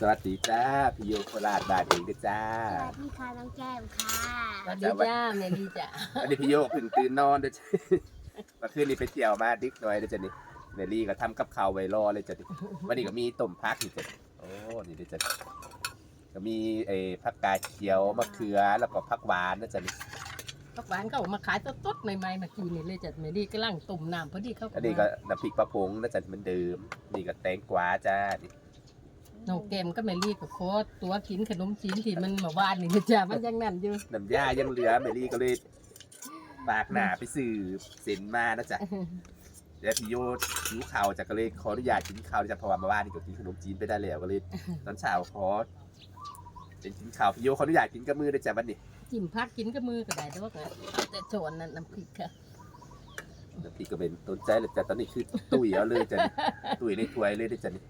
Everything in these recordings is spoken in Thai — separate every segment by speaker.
Speaker 1: สวัสดีจ้าพี่โยโคราชบาทเองด้วยจ้า
Speaker 2: สวัสดีค่ะน้องแก้มค่ะ
Speaker 3: สวัสดีจ้าแม่ดีจ้า
Speaker 1: อันนี้พี่โยเพิ่งตื่นนอนด้วยจ้ะเมื่อคืนนี้ไปเที่ยวมาดึกหน่อยด้วยจ้ะนี่เมลี่ก็ทำกับข้าวไว้รอเลยจ้ะนี่วันนี้ก็มีต้มพักอีกจ้ะโอ้นี่ด้วยจ้ะก็มีไอ้ผักกาดเขียวมะเขือแล้วก็ผักหวานนะจ้ะนี่
Speaker 3: ผักหวานเขาเอามาขายสดๆใหม่ๆเมื่อกี้นี่เลยจ้ะแม่ดีกำลังต้มน้ำพอดีเขา
Speaker 1: อันนี้ก็น้ำพริกปลาพงนะจ้ะเหมือนเดิมนี่ก็แตงกวาจ้านี่
Speaker 3: น้องแกมก็แม่ลีก็โคตรตัวกินขนมจีนที่มันมาว่านนี่นะจ้ะมันยังนั่นอยู่
Speaker 1: น้ำยายังเหลือเมลี่ก็เลยปากหนาไปซื้อเส้นมานะจ๊ะเดี๋ยวพี่โยหิวข่าวจากก็เลยขออนุญาตกินข้าวจากเพราะว่ามาบ้านนี่ก็กินขนมจีนไปได้แล้วก็เลยตอนเช้าขอเป็นกินข้าวพี่โยขออนุญาตกินกับมือได้จ้ะวันนี้
Speaker 3: จิ้มพักกินกับมือก็ได้แต่ว่าก็เอาแต่โจนนั่นน้ำพริกค่ะ
Speaker 1: แล้วพี่ก็เป็นต้นใจเลยจ้ะตอนนี้คือตุ๋ยเอาเลยจ้ะนี่ตุ๋ยในถ้วยเลยได้อจ้ะนี่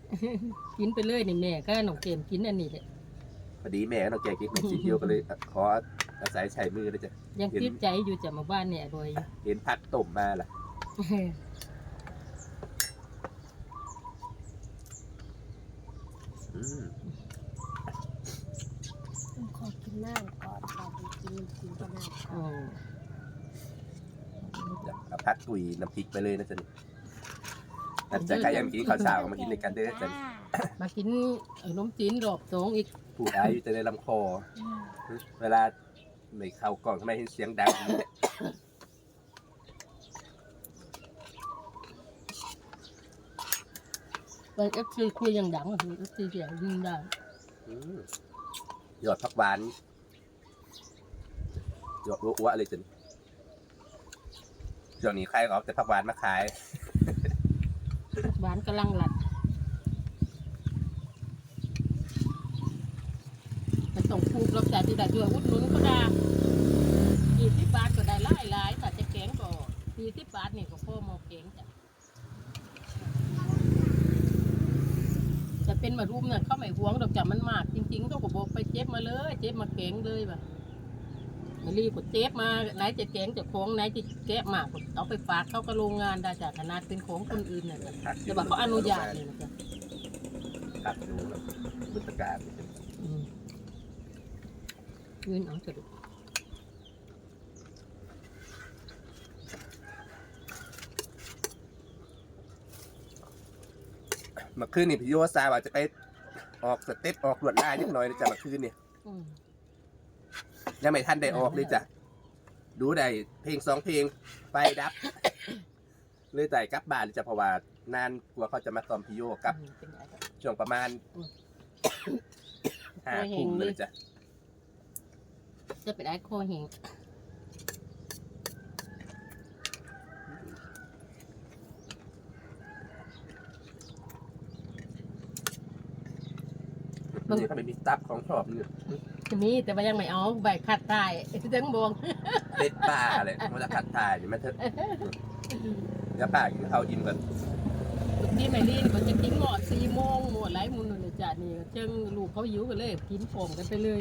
Speaker 3: กินไปเลยนี่แม่ก็น้องเกมกินอันนี้แหละ
Speaker 1: พอดีแม่เราแกกินขนมจีนพี่โยก็เลยขออาศัยใช้มือได้จ้ะ
Speaker 3: ยังติดใจอยู่จ้ะมาบ้านเนี่ยอร่อย
Speaker 1: เห็นผักต้มมาล่ะอืม
Speaker 2: ผมขอกินน้ำก่อนก่อนไปกินกินก็น้ำ
Speaker 3: อ๋อ
Speaker 1: จ้ะ เอาผักตุ๋ยน้ำพริกไปเลยนะจ้ะนี่นั่นจะใครยังกินข้าวเช้าก็มากินในกันเด้อจ้ะนี่
Speaker 3: มากินขนมจีนรอบสองอีก
Speaker 1: พูดได้อยู่จะในลำคอ เวลาไม่เข้ากล่องทำไมเห็นเสียงดังอย่างนี้เนี่ย
Speaker 3: ไปเอฟซีคุยยังดังเอฟซีเสียงยิงได้
Speaker 1: อืมหยอดผักหวานหยอดอ้วๆเลยจน ช่วงนี้ใครก็เอาแต่ผักหวานมาขาย
Speaker 3: หวานกำลังหลัดจะส่งคูบรบจ่ายที่ได้ด้วยอุดหนุนก็ได้ยี่สิบาทก็ได้หลายหลายๆถ้าจะแกงก็สี่สิบาทนี่ก็พ่อมอแกงจ้ะจะเป็นมารุมเนี่ยเขาไม่หวงดอกจ้ะมันมาก จริงๆเขาก็บอกไปเจ็บมาเลย เจ็บมาแกงเลยว่ะมา รีบก็เจ็บมาไหนจะแกงจะโค้งไหนจะแกะมากเอาไปฝากเขาก็โรงงานได้จ้ะขนาดเป็นของคนอื่นเนี่ยจ้ะ
Speaker 1: ผัก
Speaker 3: แต่ว่าเขาอนุญาตเลยนะจ๊ะ
Speaker 1: ผักดูแบบบุตรการนี่เป็น
Speaker 3: อืมยืนเอาจะดู
Speaker 1: มื่อคืนนี่พี่โยซาว่าจะไปออกสเต็ปออกลวดลายนิดหน่อยนะจ๊ะมื่อคืนเนี่ย
Speaker 3: อืม
Speaker 1: ยังไม่ทันได้ออกเลยจ้ะดูได้เพลงสองเพลงไฟดับ เลยแต่กลับบ้านเลยจ้ะเพราะว่านานกลัวเขาจะมาตอมพี่โยกลับ
Speaker 3: อืมเป็นไงครับ
Speaker 1: ช่วงประมาณ
Speaker 3: อืม
Speaker 1: ห้าทุ่มเลยจ้ะ
Speaker 3: จะเป็นไอ้โคเฮง
Speaker 1: นี่เขาไม่มีตับของชอบนี่
Speaker 3: จะ มีแต่ว่ายังไม่เอาใบคัดใต้ทั้งบวง
Speaker 1: เป็ดป่าเลยมันจะขัดทายอยู่ไหมเถอะอย่าป่ากินข้าวอิ่มกัน
Speaker 3: ที่ไม่รีนก็จะกินหมดสี่โมงหมดหลายมุนเลยจ้ะนี่เจิงลูกเขาหิวกันเลยกินผมกันไปเลย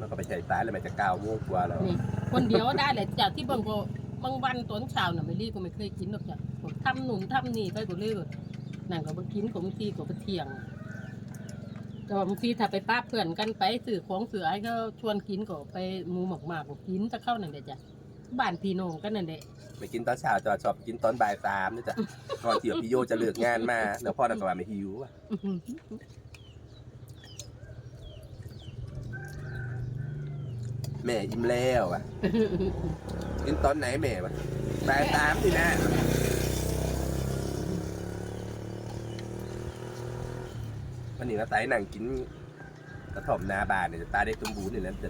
Speaker 1: มันก็ไปใส่สายแล้วมันจะก้าวโมงกว่าแล้ว
Speaker 3: นี่คนเดียวได้เลยจ้ะที่บางก็บางวันตอนเช้าน่ะไม่รีก็ไม่เคยกินหรอกจ้ะทำหนุนทำนี่ไปก็เลยนั่นก็บางกินก็บางทีก็ไปเที่ยง แต่บางทีถ้าไปป้าเพื่อนกันไปสื่อของเสือให้เขาชวนกินก็ไปหมูหมกหมากก็กินจะเข้านั่นแหละจ้ะบ้านพี่น้องกันนั่นแหละ
Speaker 1: ไม่กินตอนเช้าจะชอบกินตอนบ่ายสามนี่จ้ะก่อนเที่ยวพี่โยจะเลิกงานมาแล้วพ่อนักว่าไม่หิวอะแม่อิ่มแล้วอะกินตอนไหนแม่วะบ่ายสามที่นะ วันนี้เราไต่หนังกินกระถ่อมนาบานเนี่ยจะตายได้ตุ้มบูนนี่แหล้วจะ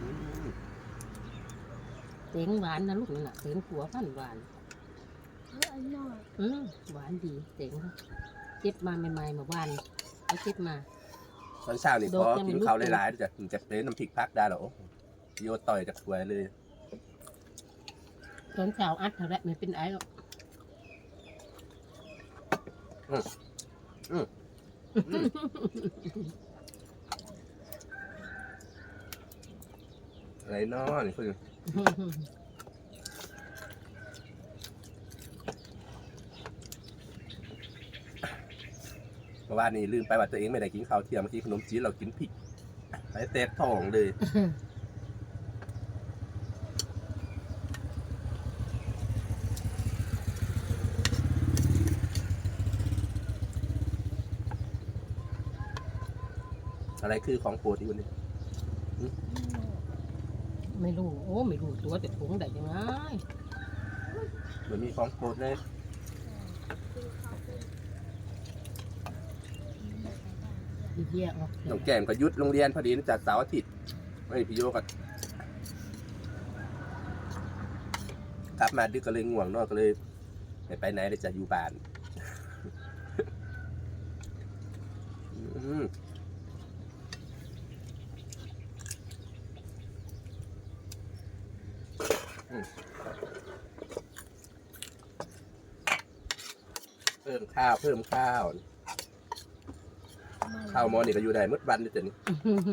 Speaker 1: อืม
Speaker 3: เสียงหวานนะลูกนั่นน่ะเสียงผัวพันหวาน
Speaker 2: เฮ้ยอร่อย
Speaker 3: อืมหวานดีเสียงเขาเจ็บมาใหม่ๆมาบ้านเขาเจ็บมา
Speaker 1: ตอนเช้านี่
Speaker 3: โด
Speaker 1: พ
Speaker 3: ด
Speaker 1: อ
Speaker 3: ยัง
Speaker 1: กิน
Speaker 3: ลุก
Speaker 1: ข้าวหลายๆจะถึงจะเป็นน้ำพริกพักได้หรอโอ้โหโยต่อยจากถ้วยเลย
Speaker 3: ตอนเช้าอัดเท่าไรไม่เป็นไอ้หรอก
Speaker 1: อะไรเนาะนี่คือราะว่านี่ลืมไปว่าตัวเองไม่ได้กินข้าวเที่ยงเมื่อกี้ขนมจีนเรากินผิดไปแตกท้องเลย อะไรคือของโปรดที่วันนี้
Speaker 3: ไม่รู้ โอ้ไม่รู้ตัวแต่ถุงได้ยังไง
Speaker 1: เหมือนมีของโปรดเลย
Speaker 3: ดีเยี่ยออก
Speaker 1: น้องแก้มก็หยุดโรงเรียนพอดีนะจากเสาร์อาทิตย์ไม่พี่โยก็กลับมาดึกก็เลยง่วงเนอะก็เลยไม่ไปไหนเลยจะอยู่บ้าน อืมอืมเพิ่ม ข้าวเพิ่มข้าว ข้าวหมอนี่ก็อยู่ได้หมืดวันเลยจ้ะนี่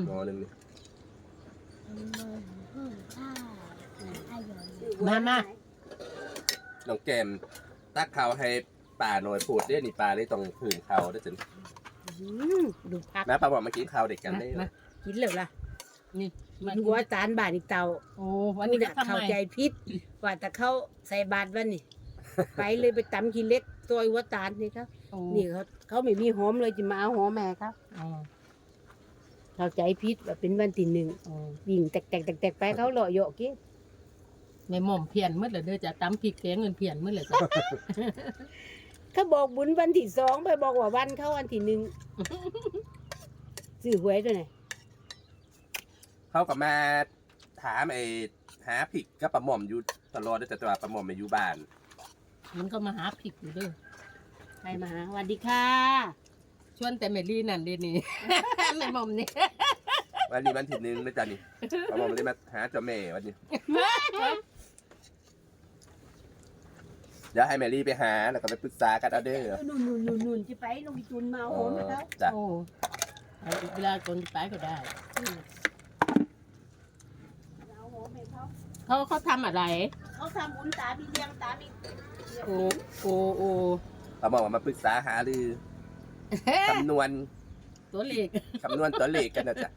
Speaker 1: หมอหนึงนี่
Speaker 3: มามา
Speaker 1: น้องแกมตักข้าวให้ป่าหน่อยพูดเด้นี่ป่าเลยต้องพึ่งข้าวได้อจ้ะนี่
Speaker 2: อืมดูพัก
Speaker 1: นะป้าบอกมากินข้าวเด็กกันได้
Speaker 3: มา
Speaker 2: กินเลยล่ะ
Speaker 3: นี่
Speaker 2: มันหัวจานบาทอีกเตา
Speaker 3: โอ้วันนี้ก็
Speaker 2: น่ะ
Speaker 3: ทำ
Speaker 2: เข้า
Speaker 3: ไม
Speaker 2: ใจพิษว่าแต่เขาใส่บาทวันนี่ไปเลยไปตำกินเล็ก ตัวหัวตาลนี่ครับ
Speaker 3: โอ้
Speaker 2: นี่เขาเขาไม่มีหอมเลยจะมาเอาหอมแม่ครับ
Speaker 3: อ๋อ
Speaker 2: เข้าใจพิษว่าเป็นวันที่หนึ่ง
Speaker 3: อ๋อ
Speaker 2: วิ่งแตกแตกแตกแตกไปเขาหล่อโยกกี้
Speaker 3: ในหม่อมเพียนเมื่อเลยเด้อจะตำพริกแกงเงินเพียนเมื่อเลยจ้ะ
Speaker 2: เขาบอกบุญวันที่สองไปบอกว่าวันเขาวันที่หนึ่งซื้อหวยตัวไหน
Speaker 1: เขาก็มาถามไอ้หาผิกกับปลาหม่อมอยู่ตลอดเด้อแต่ตัวปลาหม่อมไม่อยู่บ้าน
Speaker 3: มันก็มาหาพริกอยู่เด้อ
Speaker 2: ใครมาหาสวัสดีค่ะ
Speaker 3: ชวนแต่เมลี่นั่นเดนี่ในหม่อมนี่
Speaker 1: วันนี้วันที่หนึ่งนะจ๊ะนี่ปลาหม่อมเลยมาหาเจ้าแม่วันนี้เดี๋ยวให้แมรี่ไปหาแล้วก็ไปปรึกษากันเอาเด้อ
Speaker 2: นุ่นนุ่นนุ่นนุ่นจะไปลงทุนมาเอาหอมนะครับ
Speaker 1: จ้ะ
Speaker 3: โอ้เอาอีกเวลาคนไปก็ได้
Speaker 2: เอาหอมให้เขา
Speaker 3: เขาเขาทำอะไร
Speaker 2: เขาทำบุญตามีเลี้ยงตามี
Speaker 3: โอ้โอ้โอ้
Speaker 1: ปลาหม่อมมาปรึกษาหารือคำนวณ
Speaker 3: ตัวเล็ก
Speaker 1: คำนวณตัวเลขกันนะจ๊ะ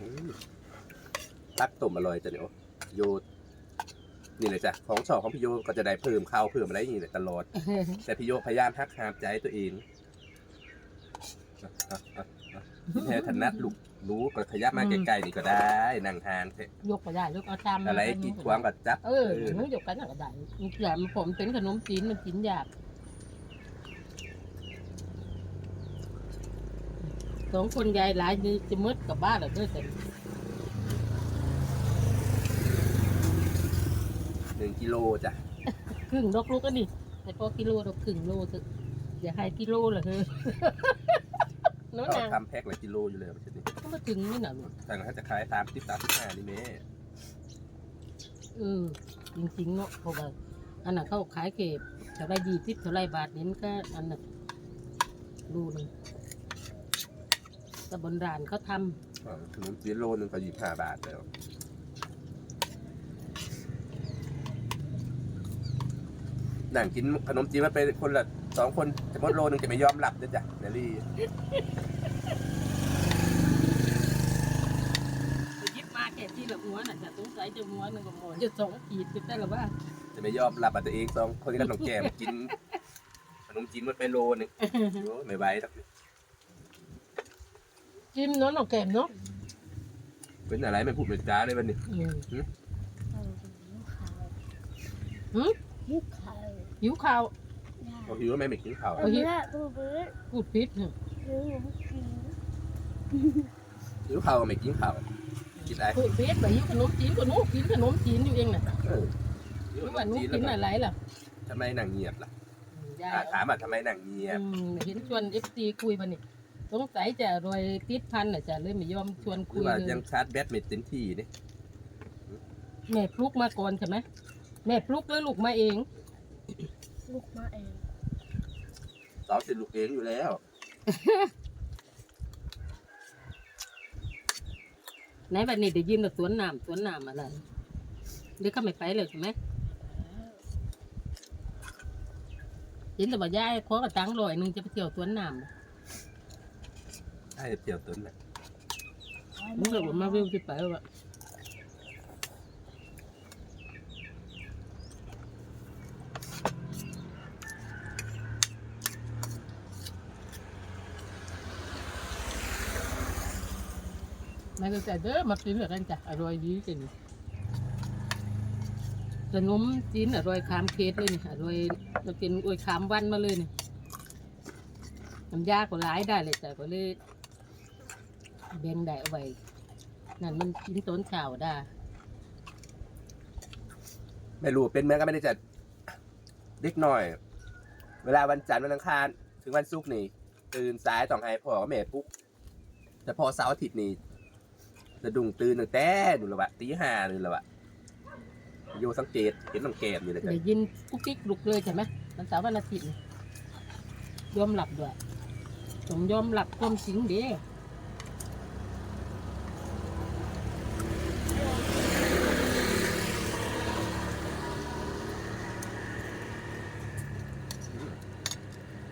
Speaker 1: อืมตักตุ่มอร่อยจ้ะเนี่ยโอ้โย นี่เลยจ้ะของชอบของพี่โยก็จะได้เพิ่มข้าวเพิ่มอะไรอย่างนี้เลยตลอด แต่พี่โยพยายามหักหามใจตัวเองอะอะอะอะแค่ถนัดลูกรู้ก็ขยับมาใกล้ๆนี่ก็ได้นั่งทานเถอะ
Speaker 3: ยกก็ได้ยกเอาตามมา
Speaker 1: อะไรกีดขวางก็จับ
Speaker 3: เออหนูยกกันก็ได้แต่ผมเป็นขนมจีนมันกินยากสองคนยายหลายนี่จะมืดกับบ้านเหรอเด้อแต่
Speaker 1: นึ่งกิโลจ้ะ
Speaker 3: ครึ่งดอกลูกก็นี่แต่พอกิโลดอกครึ่งโลเถอะอย่าให้กิโลเหรอเฮ้ยโน้น
Speaker 1: เขา
Speaker 3: นาง
Speaker 1: ทำแพ็คละกิโลอยู่เลยไม่ใช่นี่
Speaker 3: ก็มาถึงนี่น่ะลูก
Speaker 1: แต่ถ้าจะขายตามทิปตามที่ห้านี่แม่
Speaker 3: เออจริงๆเนาะเพราะว่าอันน่ะเขาขายเก็บเท่าไรดีทิปเท่าไรบาทนี้มันก็อันน่ะดูหนึงแต่บนร้านเขาท
Speaker 1: อ่าขนมจีนโลหนึงก็ยี่สิบห้าบาทแล้ว นังกินขนมจีนมาเป็นคนละสองคนจะมดโลหนึงจะไม่ยอมหลับนะจ๊ะเนลลี่ำ
Speaker 3: ยิบมาแค่ที่ละหัวน่ะจะสงสัยจะหัวหนึงก็หมดจะสองขีดจะได้หรือว่า
Speaker 1: จะไม่ยอมหลับอะตัวเองสองคนกับน้องแก้มกิน ขนมจีนมาเป็นโลหนึงโอ้ยไม่ไหวหรอก
Speaker 3: จิ้มเนาะน้องแก้มเนาะ
Speaker 1: เป็นอะไรไม่พูดเป็นจ้าเลยวันนี้
Speaker 3: อืม
Speaker 2: ยุคเขา
Speaker 3: หิวข้าว
Speaker 1: เขาหิวว่าแม่ไม่กินข้าว
Speaker 2: เอาเนื้อตัวเบิร์ด
Speaker 3: พูดพิษเนี่ย
Speaker 2: หรือหมูกิน
Speaker 1: หิวข้าวก็ไม่กินข้าวกินอะไร
Speaker 3: พูดพิษแบบหิวขนมจีนก็หนูกินขนมจีนอยู่เองน่ะ
Speaker 1: เออหิ
Speaker 3: ห
Speaker 1: ว
Speaker 3: รือ
Speaker 1: ข
Speaker 3: ว่านหนู
Speaker 1: มจีน
Speaker 3: กิ
Speaker 1: แล้ว
Speaker 3: น
Speaker 1: ก็
Speaker 3: อะไรล่ะ
Speaker 1: ทำไมนางเงียบล่ะ
Speaker 3: ยา
Speaker 1: อ่ายถามอะทำไมนางเงียบ
Speaker 3: อืมเห็นชวนเอฟซีคุยมานี่สงสัยจะรวยติดพันน่ะจะเลยไม่ยอมชวน
Speaker 1: ห
Speaker 3: คุ
Speaker 1: รือยว่า
Speaker 3: เลย
Speaker 1: ยังชาร์จแบตไม่เต็มที่นี่
Speaker 3: แม่ปลุกมาก่อนใช่ไหมแม่ปลุกแล้วลูกมาเอง
Speaker 2: ลูกมาเอง
Speaker 1: สาวสิลูกเองอยู่แล้ว
Speaker 3: ไหนบัดนี้ได้ยินว่าสวนน้ำสวนน้ำอะไรเดี๋ยวเขาไม่ไปเลยใช่ไหมเห็นแต่ว่ายายขอกระตังลอยหนึงจะไปเที่ยวสวนน้ำ
Speaker 1: ใช่เที่ยวต้นน่ะ
Speaker 3: มึงเลยว่ามาวิวจะไปว่ะ มาก็จะเด้อมากินเหมือนกันจ้ะอร่อยดีจริงขนมจีนอร่อยขามเคสเลยนี่อร่อยเรากินอวยขามวันมาเลยนี่น้ำยาก็หลายได้เลยแต่ก็เลยแบ่งได้เอาไว้นั่นมันกินต้นข่าวได้
Speaker 1: ไม่รู้เป็นเมื่อก็ไม่ได้จะเด็กหน่อย เวลาวันจันทร์วันอังคาร ถึงวันศุกร์นี่ตื่นสายต้องให้พ่อกับแม่ปลุ๊กแต่พอเสาร์อาทิตย์นี่ จะดุ่งตื่นตั้งแต่นู่นละวะตีห้านู่นละวะอยู่สังเกตเห็นน้องแก้มอยู่เลยจ้ะ
Speaker 3: ได้ยินกุ๊กกิ๊กลุกเลยใช่ไหมวันเสาร์วันอาทิตย์นี่ยอมหลับด้วยต้องยอมหลับความจริงเด้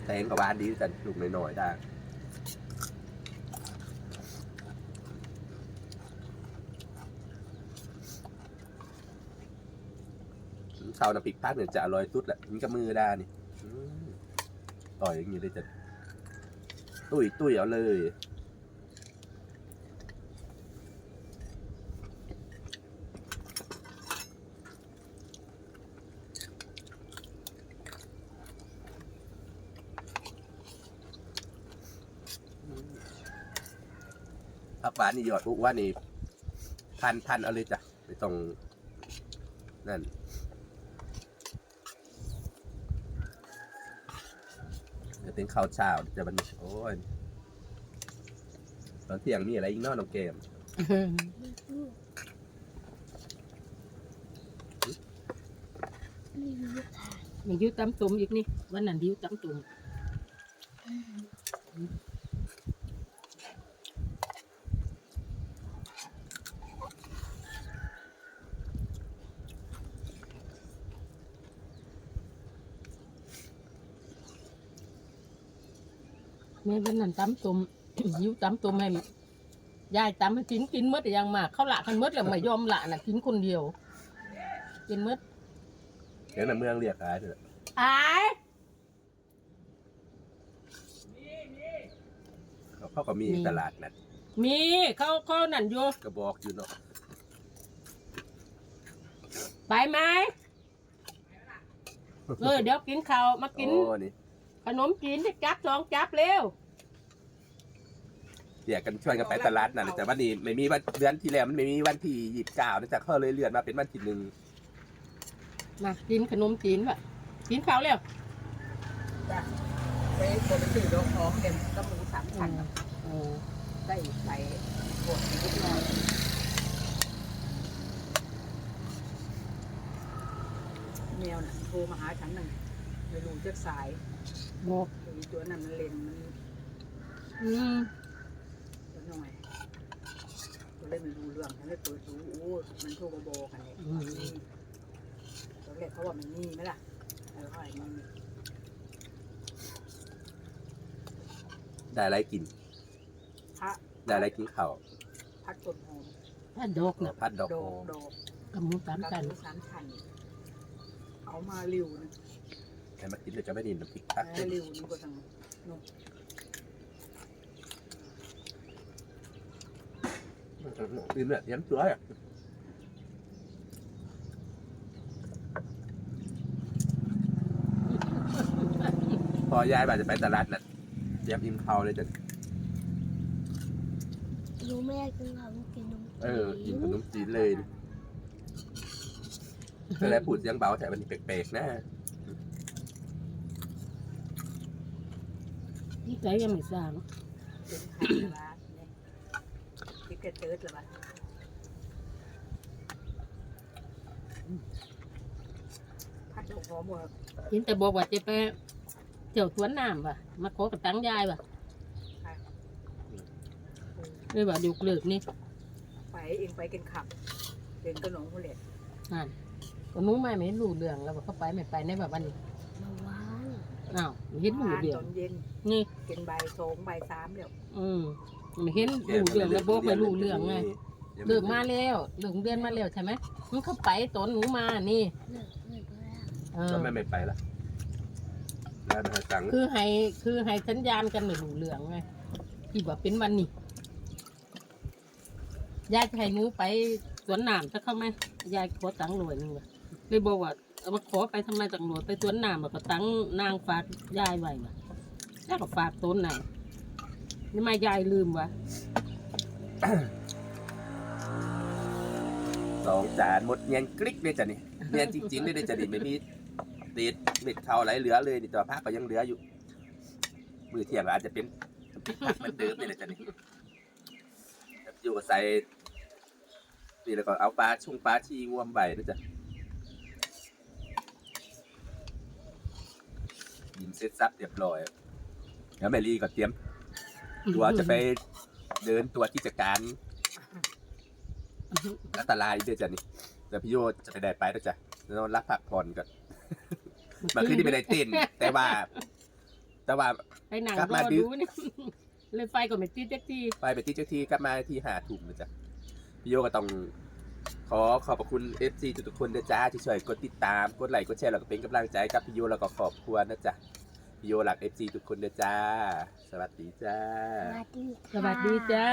Speaker 1: แต่งกับบ้านดีแต่ลูกน้อยๆได้ ข้าวน้ำพริกพักเนี่ยจะอร่อยสุดแหละมันกับมือได้นี่ต่อยอย่างนี้เลยจะตุ้ยตุ้ยเอาเลยผักหวานนี่หยอดปุ๊ว่านี่พันพันเอาเลยจ้ะไม่ต้องนั่น จะเป็นข้าวเช้าจะมันโอ้ยตอนเที่ยงมีอะไรอีกเนอกน้องเกม
Speaker 4: ไม่รู้ค่ะ
Speaker 3: มียิ้วตำตุ่มอีกนี่วันนั้นยิ้วตำตุ่ม แม่วันนั้นตำตุ่มยิ้วตำตุ่มให้ยายตำให้กินกินหมดแต่ยังมากเขาละกันหมดแล้วไม่ยอมละน่ะกินคนเดียว กินหมด
Speaker 1: เดี๋ยวในเมืองเรียกอะไรเถอะ
Speaker 3: อาย
Speaker 1: เขาเขาก็มีตลาดนัด
Speaker 3: มีเขาเขานั่นอยู่
Speaker 1: กระบอกอยู่เนาะ
Speaker 3: ไปไหมเออเดี๋ยวกินข้าวมากิน
Speaker 1: โอ้นี่
Speaker 3: ขนมจีนที่จับสองจับเร็ว
Speaker 1: เรียกกันชวนกันไปตลาดนั่นแต่วันนี้ไม่มีวันเดือนที่แล้วมันไม่มีวันที่ยี่สิบเก้านะจ๊ะเขาเลยเลื่อนมาเป็นวันที่หนึ่ง
Speaker 3: มากินขนมจีนว่ะกินข้าวเร็ว
Speaker 2: จ้ะไปบนสื่อดอกหอมเด่นก็หมูสามชั้น
Speaker 3: เออ
Speaker 2: ได้ใส่บดนิดหน่อยแมวน่ะโทรมาหาฉันหนึ่งไม่รู้จะสาย
Speaker 3: บอก
Speaker 2: ไอ้ตัวนั้นมันเล่นมัน
Speaker 3: อืม
Speaker 2: ตัวหน่อยก็เลยไม่รู้เรื่องฉันเลยเปิดดูโอ้มันโทรมาบอกกันเลยตอนแรกเขาว่ามันมีไหมล่ะเออเขาว่ามันมี
Speaker 1: ได้อะไรกิน
Speaker 2: พระ
Speaker 1: ได้อะไรกินข้าว
Speaker 2: พัดต้นหอม
Speaker 3: ถ้าดอกน่ะ
Speaker 1: พัดดอก
Speaker 2: ดอ
Speaker 1: โห
Speaker 2: กดอก
Speaker 3: กับหมูสาม
Speaker 2: กั
Speaker 3: กัน
Speaker 2: บสามชั้นเอามาริวนะ
Speaker 1: ให้มากินเดี๋ยวจะไม่ไดินน้ำพริกพัก
Speaker 2: เออริวนี่ก็ทางนู่น
Speaker 1: ดินเนี่ยย้ำตัวอะพอยายบ่าจะไปตลาดน่ะเตรียมอิ่มเขาวเลยจะ
Speaker 4: รู้ไม่ได้กินข้าวกินนม
Speaker 1: เออกินขนมจีนเลยแต่แล้วพูดเสียังเบาแต่มันแปลกๆนะ
Speaker 3: ใจยังไม่สร้าง
Speaker 2: เป็นไข่ละบาทเนี่ยคิดกระเจิดละบาทพัดดอกหอมหมด
Speaker 3: กินแต่บอกว่าจะไปเที่ยวสวนน้ำว่ะ มาขอกระตังยายว่ะเลยว่าอยู่เกลือกนี่
Speaker 2: ไปเองไปกันขับเดินกระหนงคนเล็ด
Speaker 3: นั่นก็หนู้ไม่ไม่รู้เรื่องแล้วว่าเขาไปไม่ไปในแบบวันนี้อ้าวเห็นรู้
Speaker 2: ทาน
Speaker 3: เรื่อ
Speaker 2: ตอนเย็น
Speaker 3: นี่
Speaker 2: กินใบายสองใบายสามแล้ว
Speaker 3: อืมไม่เห็นรู้เรื่องแล้วบอกไม่รู้เรื่องไงเลิกมาแล้วเลิกเดือนมาแล้วใช่ไหมมันเข้าไปตอนหนูมานี่
Speaker 4: เลิกเลิกแล้ว
Speaker 3: เออ
Speaker 1: ก็ไม่ไม่ไปละแล้วนะตังค์
Speaker 3: คือให้คือให้สัญญาณกันไม่รู้เรื่องไงที่ว่าเป็นวันนี้ยายจะให้หนูไปสวนน้ำจะเข้าไหมยายขอตังค์หน่วยหนึงว่ะเลยบอกว่าเอามาขอไปทำไมตังค์หน่วยไปสวนน้ำแล้วก็ตังค์นางฝากยายไว้ว่ะ แล้วก็ฝากต้นไหนนี่มายายลืมวะ
Speaker 1: สองจานหมดเงียนกริ๊กเลยจ้ะนี่เงียนจริงๆเลยจ้ะนี่ไม่มีติดเม็ดเข้าไหลเหลือเลยนี่ตัวภาคก็ยังเหลืออยู่ มือเที่ยงอาจจะเป็นพริกผักเหมือนเดิมเลยจ้ะนี่อยู่กับใส่นี่แล้วก็เอาปลาชุ่งปลาชีงวมใบนะจ๊ะยินเสร็จสับเรียบร้อย แล้วแมรี่ก็เตรียม ตัวจะไปเดินตัวกิจการอันตรายด้วยจ้ะนี่แต่พี่โยจะไปได้ไปด้วยจ้ะนอนรับผักผ่อนก่อนมาขึ้นที่ไม่ได้เต้นแต่ว่า แต่ว่า
Speaker 3: ไปหนัง
Speaker 1: กลับ
Speaker 3: ร
Speaker 1: มา
Speaker 3: อ
Speaker 1: ดึก
Speaker 3: ดูนี่เลยไฟก็ไม่ติดจักที
Speaker 1: ไปไปที่เจ้าที่กลับมาที่หาถุ่มนะจ๊ะพี่โยก็ต้อง ขอขอบพระคุณ FC ทุกๆคนนะจ๊ะที่ช่วยกดติดตามกดไลค์กดแชร์แล้วก็เป็นกำลังใจกับพี่โยแล้วก็ขอบคุณนะจ๊ะ พี่โยหลัก FC ทุกคนนะจ๊ะสวัสดีจ้า
Speaker 4: สวัสดีค่ะ
Speaker 3: สวัสดีจ้า